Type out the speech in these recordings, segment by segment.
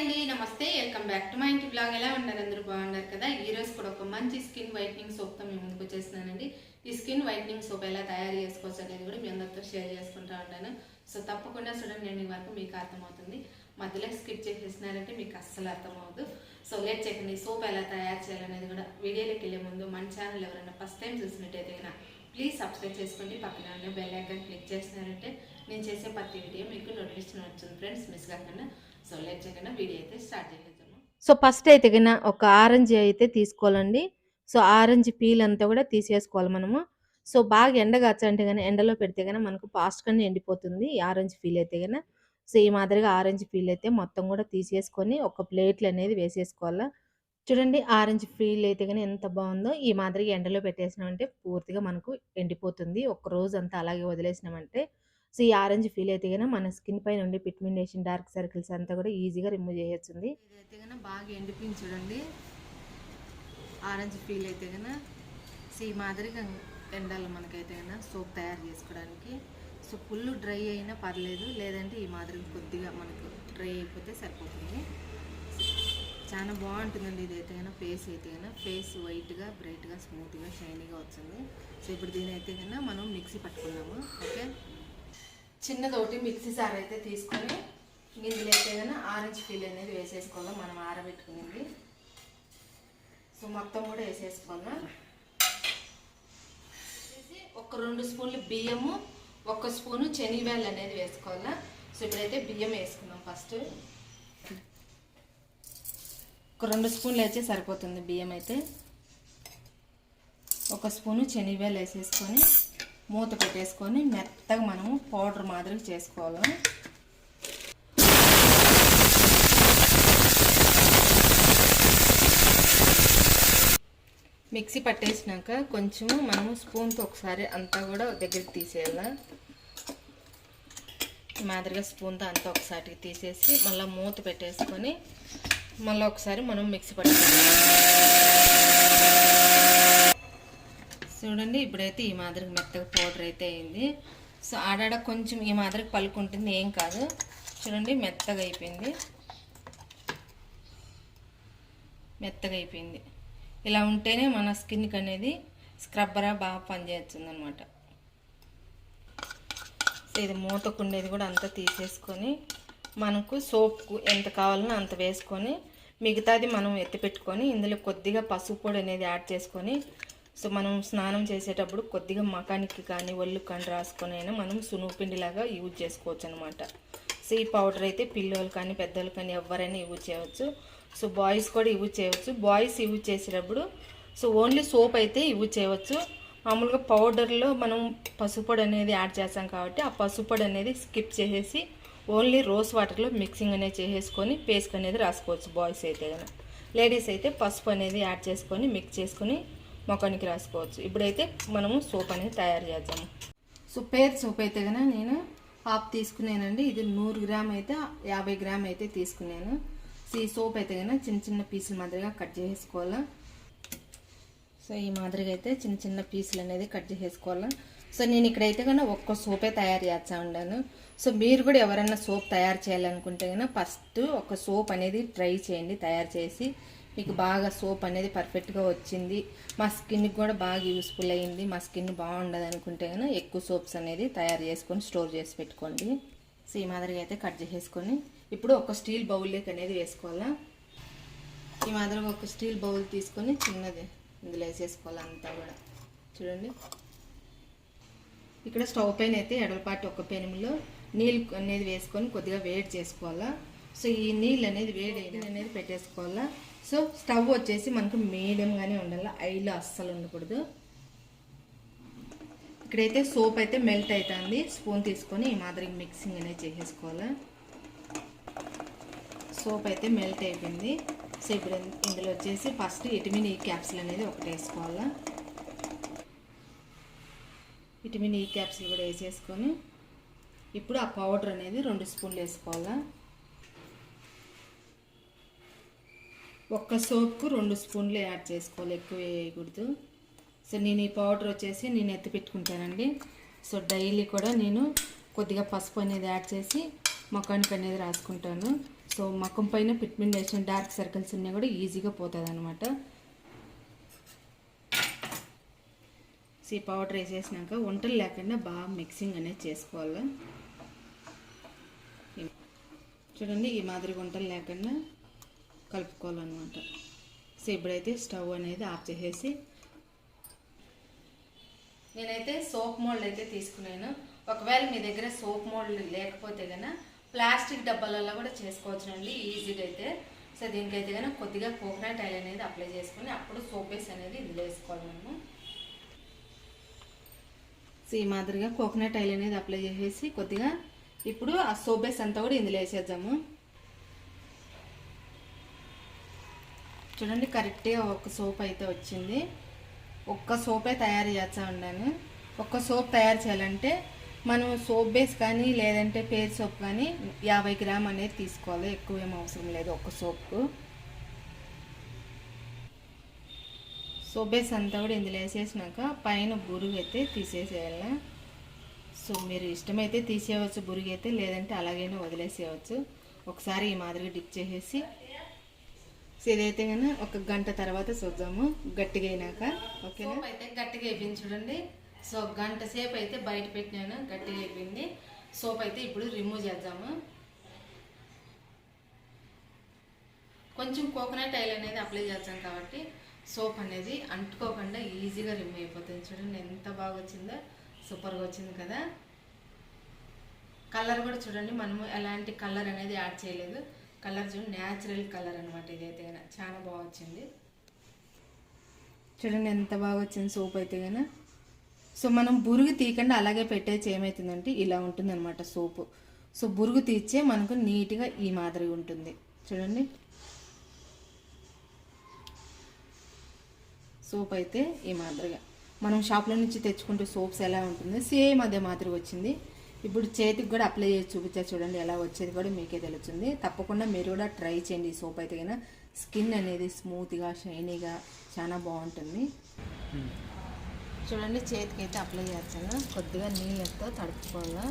అండి నమస్తే. Welcome back to మా ఇంటి బ్లాగ్. ఎలా ఉన్నారు? అందరూ బాగున్నారు కదా? ఈ రోజు కూడా ఒక మంచి స్కిన్ వైట్నింగ్ సోప్తో మేము ముందుకు వచ్చేస్తున్నానండి. ఈ స్కిన్ వైట్నింగ్ సోప్ ఎలా తయారు చేసుకోవచ్చు అనేది కూడా మీ అందరితో షేర్ చేసుకుంటా ఉంటాను. సో తప్పకుండా చూడండి నేను వరకు మీకు అర్థమవుతుంది. మధ్యలో స్కిప్ చేసేసినారంటే మీకు అస్సలు అర్థమవుతుంది సో లేట్ చేయకండి సోప్ ఎలా తయారు చేయాలనేది కూడా వీడియోలోకి వెళ్ళే ముందు మన ఛానల్ ఎవరైనా ఫస్ట్ టైం చూసినట్టయితే కనుక ప్లీజ్ సబ్స్క్రైబ్ చేసుకోండి. పక్కన ఉన్న బెల్ ఐకాన్ క్లిక్ చేసినారంటే నేను చేసే ప్రతి వీడియో మీకు నోటిఫికేషన్ వచ్చింది ఫ్రెండ్స్ మిస్ కాకుండా సో వీడియో అయితే స్టార్ట్ సో ఫస్ట్ అయితే కన్నా ఒక ఆరెంజ్ అయితే తీసుకోవాలండి. సో ఆరెంజ్ పీల్ అంతా కూడా తీసేసుకోవాలి మనము. సో బాగా ఎండగాచంటే కానీ ఎండలో పెడితే కానీ మనకు ఫాస్ట్గానే ఎండిపోతుంది ఆరెంజ్ పీల్ అయితే కానీ సో ఈ మాదిరిగా ఆరెంజ్ పీల్ అయితే మొత్తం కూడా తీసేసుకొని ఒక ప్లేట్లు అనేది వేసేసుకోవాలి. చూడండి ఆరెంజ్ పీల్ అయితే కానీ ఎంత బాగుందో. ఈ మాదిరిగా ఎండలో పెట్టేసినామంటే పూర్తిగా మనకు ఎండిపోతుంది. ఒక రోజు అంతా అలాగే వదిలేసినామంటే సో ఈ ఆరెంజ్ ఫీల్ అయితే కనుక మన స్కిన్ పైన ఉండే పిగ్మెంటేషన్ డార్క్ సర్కిల్స్ అంతా కూడా ఈజీగా రిమూవ్ చేయొచ్చుంది అయితే కన్నా బాగా ఎండిపోయింది చూడండి. ఆరెంజ్ ఫీల్ అయితే కన్నా సో ఈ మాదిరిగా ఎండాలి మనకైతే కన్నా సోప్ తయారు చేసుకోవడానికి. సో ఫుల్ డ్రై అయినా పర్లేదు లేదంటే ఈ మాదిరిగా కొద్దిగా మనకు డ్రై అయిపోతే సరిపోతుంది. చాలా బాగుంటుందండి ఇదైతే కన్నా ఫేస్ అయితే కన్నా ఫేస్ వైట్గా బ్రైట్గా స్మూత్గా షైనీగా వచ్చింది. సో ఇప్పుడు దీని అయితే కన్నా మనం మిక్సీ పట్టుకున్నాము. ఓకే? చిన్నదోటి మిక్సీ సార్ అయితే తీసుకొని గింజలు అయితే కన్నా ఆరెంజ్ పీల్ అనేది వేసేసుకుందాం. మనం ఆరబెట్టుకునేది. సో మొత్తం కూడా వేసేసుకోవాలా ఒక రెండు స్పూన్లు బియ్యము ఒక స్పూను శనగవేళ్ళు అనేది వేసుకోవాలా? సో ఇప్పుడైతే బియ్యం వేసుకుందాం ఫస్ట్. ఒక రెండు స్పూన్లు అయితే సరిపోతుంది బియ్యం అయితే. ఒక స్పూను శనివేలు వేసేసుకొని మూత పెట్టేసుకొని మెత్తగా మనము పౌడర్ మాదిరి చేసుకోవాలి. మిక్సీ పట్టేసినాక కొంచెము మనము స్పూన్తో ఒకసారి అంతా కూడా దగ్గరికి తీసేయాల. మాదిరిగా స్పూన్తో అంతా ఒకసారి తీసేసి మళ్ళీ మూత పెట్టేసుకొని మళ్ళీ ఒకసారి మనం మిక్సీ పట్టుకోవాలి. చూడండి ఇప్పుడైతే ఈ మాదిరికి మెత్తగా పౌడర్ అయితే అయింది. సో ఆడాడ కొంచెం ఈ మాదిరికి పలుకుంటుంది ఏం కాదు. చూడండి మెత్తగా అయిపోయింది. మెత్తగా అయిపోయింది. ఇలా ఉంటేనే మన స్కిన్కి అనేది స్క్రబ్బరా బాగా పనిచేస్తుంది అనమాట ఇది మూతకుండేది కూడా అంతా తీసేసుకొని మనకు సోప్కు ఎంత కావాలనో అంత వేసుకొని మిగతాది మనం ఎత్తిపెట్టుకొని ఇందులో కొద్దిగా పసుపు పొడి అనేది యాడ్ చేసుకొని సో మనం స్నానం చేసేటప్పుడు కొద్దిగా మకానికి కానీ ఒళ్ళు కానీ రాసుకొని అయినా మనం సునుపిండిలాగా యూజ్ చేసుకోవచ్చు అనమాట సో ఈ పౌడర్ అయితే పిల్లలు కానీ పెద్దలు కానీ ఎవరైనా యూజ్ చేయవచ్చు. సో బాయ్స్ కూడా యూజ్ చేయవచ్చు. బాయ్స్ యూజ్ చేసేటప్పుడు సో ఓన్లీ సోప్ అయితే యూజ్ చేయవచ్చు. మామూలుగా పౌడర్లో మనం పసుపొడి అనేది యాడ్ చేస్తాం కాబట్టి ఆ పసుపొడి అనేది స్కిప్ చేసేసి ఓన్లీ రోజ్ వాటర్లో మిక్సింగ్ అనేది చేసేసుకొని పేస్ట్ అనేది రాసుకోవచ్చు బాయ్స్ అయితే కనుక లేడీస్ అయితే పసుపు అనేది యాడ్ చేసుకొని మిక్స్ చేసుకొని మొఖానికి రాసుకోవచ్చు. ఇప్పుడైతే మనము సోప్ అనేది తయారు చేద్దాము. సో పేర్ సోప్ అయితే కనుక నేను హాఫ్ తీసుకున్నానండి. ఇది నూరు గ్రామ్ అయితే యాభై గ్రామ్ అయితే తీసుకున్నాను. సో ఈ సోప్ అయితే కనుక చిన్న చిన్న పీసులు మాదిరిగా కట్ చేసుకోవాలా సో ఈ మాదిరిగా అయితే చిన్న చిన్న పీసులు అనేది కట్ చేసేసుకోవాలా. సో నేను ఇక్కడైతే కన్నా ఒక్క సోపే తయారు చేస్తా ఉన్నాను. సో మీరు కూడా ఎవరైనా సోప్ తయారు చేయాలనుకుంటే కన్నా ఫస్ట్ ఒక సోప్ అనేది ట్రై చేయండి తయారు చేసి. మీకు బాగా సోప్ అనేది పర్ఫెక్ట్గా వచ్చింది. మా స్కిన్కి కూడా బాగా యూస్ఫుల్ అయ్యింది మా స్కిన్ బాగుండదు అనుకుంటే కనుక ఎక్కువ సోప్స్ అనేది తయారు చేసుకొని స్టోర్ చేసి పెట్టుకోండి. సో ఈ మాదిరిగా అయితే కట్ చేసేసుకొని ఇప్పుడు ఒక స్టీల్ బౌల్లోకి అనేది వేసుకోవాలా? ఈ మాదిరిగా ఒక స్టీల్ బౌల్ తీసుకొని చిన్నది ఇందులో వేసేసుకోవాలి అంతా కూడా. చూడండి. ఇక్కడ స్టవ్ పైన అయితే ఎడలపాటి ఒక పెనుములో నీళ్ళు అనేది వేసుకొని కొద్దిగా వేడి చేసుకోవాలా? సో ఈ నీళ్ళు అనేది వేడి అనేది పెట్టేసుకోవాలా? సో స్టవ్ వచ్చేసి మనకు మీడియంగానే ఉండాలి. ఐలో అస్సలు ఉండకూడదు. ఇక్కడైతే సోప్ అయితే మెల్ట్ అవుతుంది స్పూన్ తీసుకొని ఈ మాదిరి మిక్సింగ్ అనేది చేసేసుకోవాలా. సోప్ అయితే మెల్ట్ అయిపోయింది. సో ఇప్పుడు ఇందులో వచ్చేసి ఫస్ట్ విటమిన్ ఈ క్యాప్సిల్ అనేది ఒకటి వేసుకోవాలా. విటమిన్ ఈ క్యాప్సిల్ కూడా వేసేసుకొని ఇప్పుడు ఆ పౌడర్ అనేది రెండు స్పూన్లు వేసుకోవాలా. ఒక్క సోప్కు రెండు స్పూన్లు యాడ్ చేసుకోవాలి. ఎక్కువ వేయకూడదు. సో నేను ఈ పౌడర్ వచ్చేసి నేను ఎత్తి పెట్టుకుంటానండి. సో డైలీ కూడా నేను కొద్దిగా పసుపు అనేది యాడ్ చేసి ముఖానికి అనేది రాసుకుంటాను. సో ముఖం పైన పిగ్మెంటేషన్ డార్క్ సర్కిల్స్ ఉన్నాయి కూడా ఈజీగా పోతుంది అనమాట సో ఈ పౌడర్ వేసేసినాక వంటలు లేకుండా బాగా మిక్సింగ్ అనేది చేసుకోవాలి. చూడండి ఈ మాదిరి వంటలు లేకుండా కలుపుకోవాలన్నమాట. సో ఇప్పుడైతే స్టవ్ అనేది ఆఫ్ చేసేసి నేనైతే సోప్ మోల్డ్ అయితే తీసుకున్నాను. ఒకవేళ మీ దగ్గర సోప్ మోల్డ్ లేకపోతే కనుక ప్లాస్టిక్ డబ్బాలలో కూడా చేసుకోవచ్చునండి ఈజీగా అయితే. సో దీనికైతే కనుక కొద్దిగా కోకోనట్ ఆయిల్ అనేది అప్లై చేసుకుని అప్పుడు సోప్ బేస్ అనేది ఇందులో వేసుకోవాలి మనము. సో ఈ మాదిరిగా కోకోనట్ ఆయిల్ అనేది అప్లై చేసేసి కొద్దిగా ఇప్పుడు ఆ సోప్ బేస్ అంతా కూడా ఇందులో వేసేద్దాము. చూడండి కరెక్ట్గా ఒక సోప్ అయితే వచ్చింది. ఒక్క సోపే తయారు చేస్తా ఉన్నాను. ఒక్క సోప్ తయారు చేయాలంటే మనం సోప్ బేస్ కానీ లేదంటే పేరు సోప్ కానీ యాభై గ్రామ్ అనేది తీసుకోవాలి. ఎక్కువ ఏం అవసరం లేదు ఒక్క సోప్కు. సోప్ బేస్ అంతా కూడా ఇందులో వేసేసినాక పైన బురుగు అయితే తీసేసేయాలి. సో మీరు ఇష్టమైతే తీసేయవచ్చు బురుగు అయితే లేదంటే అలాగైనా వదిలేసేయవచ్చు. ఒకసారి ఈ మాదిరిగా డిప్ చేసేసి సో ఇదైతే కానీ ఒక గంట తర్వాత చూద్దాము. గట్టిగా అయినాక ఓకేనా అయితే గట్టిగా అయిపోయింది చూడండి. సో గంట సేపు అయితే బయట పెట్టినాను గట్టిగా అయిపోయింది సోప్ అయితే ఇప్పుడు రిమూవ్ చేద్దాము. కొంచెం కోకోనట్ ఆయిల్ అనేది అప్లై చేస్తాం కాబట్టి సోప్ అనేది అంటుకోకుండా ఈజీగా రిమూవ్ అయిపోతుంది చూడండి. ఎంత బాగా వచ్చిందో సూపర్గా వచ్చింది కదా. కలర్ కూడా చూడండి మనము ఎలాంటి కలర్ అనేది యాడ్ చేయలేదు. కలర్ చూడండి న్యాచురల్ కలర్ అనమాట ఇదైతే కనుక చాలా బాగా వచ్చింది చూడండి ఎంత బాగా వచ్చింది సోప్ అయితే కనుక సో మనం బురుగు తీయకుండా అలాగే పెట్టేసి ఏమవుతుందంటే ఇలా ఉంటుంది అనమాట సోపు. సో బురుగు తీస్తే మనకు నీట్గా ఈ మాదిరిగా ఉంటుంది. చూడండి. సోప్ అయితే ఈ మాదిరిగా. మనం షాప్లో నుంచి తెచ్చుకుంటే సోప్స్ ఎలా ఉంటుంది సేమ్ అదే మాదిరి వచ్చింది. ఇప్పుడు చేతికి కూడా అప్లై చేసి చూపించా చూడండి ఎలా వచ్చేది కూడా మీకే తెలుస్తుంది. తప్పకుండా మీరు కూడా ట్రై చేయండి ఈ సోప్ అయితే కన్నా స్కిన్ అనేది స్మూత్గా షైనీగా చాలా బాగుంటుంది. చూడండి చేతికి అయితే అప్లై చేస్తాను. కొద్దిగా నీళ్ళతో తడుపుకోవాలా.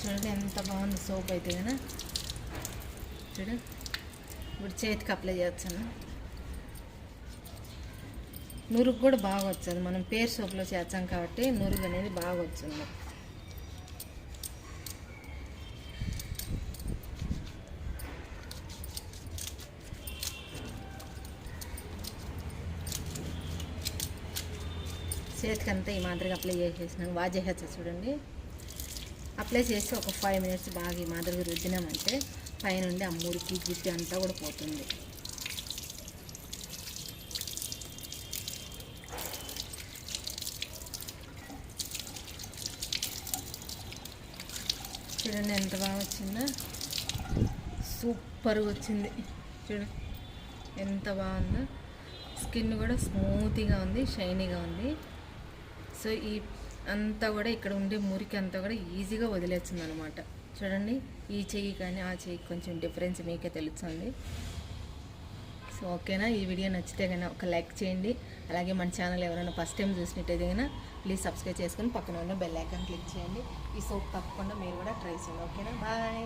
చూడండి ఎంత బాగుంది సోప్ అయితే కన్నా చూడండి ఇప్పుడు చేతికి అప్లై చేస్తాను. నురుగు కూడా బాగా వచ్చింది మనం పేరు సోప్లో చేస్తాం కాబట్టి నురుగు అనేది బాగా వచ్చింది చేతికి అంతా ఈ మాదిరిగా అప్లై చేసేసినాం. వాష్ చేసేస్తా చూడండి. అప్లై చేసి ఒక ఫైవ్ మినిట్స్ బాగా ఈ మాదిరిగా రుద్దినామంటే పైనుండి ఆ మురికి గిట్టి అంతా కూడా పోతుంది. చూడండి ఎంత బాగా వచ్చిందో? సూపర్గా వచ్చింది. చూడండి ఎంత బాగుందో. స్కిన్ కూడా స్మూత్గా ఉంది షైనీగా ఉంది. సో ఈ అంతా కూడా ఇక్కడ ఉండే మురికి అంతా కూడా ఈజీగా వదిలేస్తుంది అనమాట చూడండి ఈ చెయ్యి కానీ ఆ చెయ్యి కొంచెం డిఫరెన్స్ మీకే తెలుస్తుంది. సో ఓకేనా? ఈ వీడియో నచ్చితే కానీ ఒక లైక్ చేయండి. అలాగే మన ఛానల్ ఎవరైనా ఫస్ట్ టైం చూసినట్టయితే కానీ ప్లీజ్ సబ్స్క్రైబ్ చేసుకొని పక్కన ఉన్న బెల్ ఐకాన్ క్లిక్ చేయండి. ఈ సోప్ తప్పకుండా మీరు కూడా ట్రై చేయండి. ఓకేనా? బాయ్!